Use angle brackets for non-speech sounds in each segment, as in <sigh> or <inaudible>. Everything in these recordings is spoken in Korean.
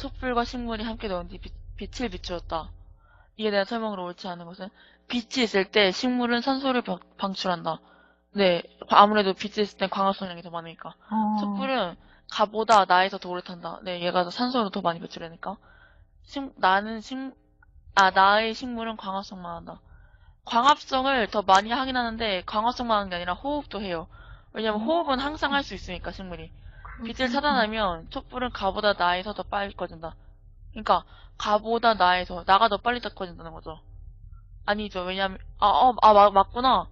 촛불과 식물이 함께 넣은 뒤 빛, 빛을 비추었다. 이에 대한 설명으로 옳지 않은 것은 빛이 있을 때 식물은 산소를 방- 방출한다. 네, 아무래도 빛이 있을 땐 광합성량이 더 많으니까. 어. 촛불은 가보다 나에서 더 오래 탄다. 네, 얘가 더 산소를 더 많이 배출하니까. 식, 나는 식, 아, 나의 식물은 광합성만 한다. 광합성을 더 많이 하긴 하는데, 광합성만 하는 게 아니라 호흡도 해요. 왜냐면 호흡은 항상 할 수 있으니까, 식물이. 빛을 차단하면 촛불은 가보다 나에서 더 빨리 꺼진다. 그러니까, 가보다 나에서, 나가 더 빨리 꺼진다는 거죠. 아니죠. 왜냐면, 아, 어, 아, 맞, 맞구나.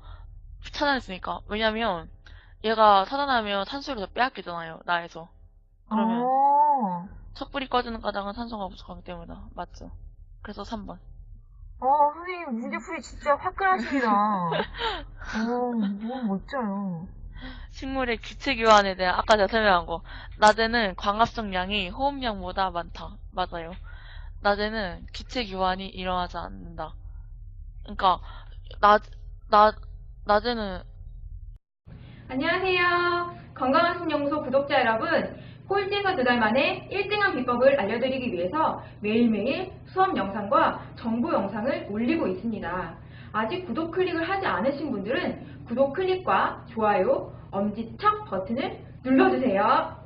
차단했으니까. 왜냐면, 얘가 차단하면 산소를 더 빼앗기잖아요, 나에서. 그러면 어. 촛불이 꺼지는 가장은 산소가 부족하기 때문이다. 맞죠? 그래서 3번. 어, 선생님, 문제풀이 진짜 화끈하십니다. <laughs> 어, 너무 멋져요. 식물의 기체 교환에 대한 아까 제가 설명한 거. 낮에는 광합성량이 호흡량보다 많다. 맞아요. 낮에는 기체 교환이 일어나지 않는다. 그러니까 낮, 낮, 낮에는 안녕하세요. 건강한 신연구소 구독자 여러분. 꼴찌에서 두 달 만에 1등한 비법을 알려드리기 위해서 매일매일 수업 영상과 정보 영상을 올리고 있습니다. 아직 구독 클릭을 하지 않으신 분들은 구독 클릭과 좋아요, 엄지척 버튼을 눌러주세요.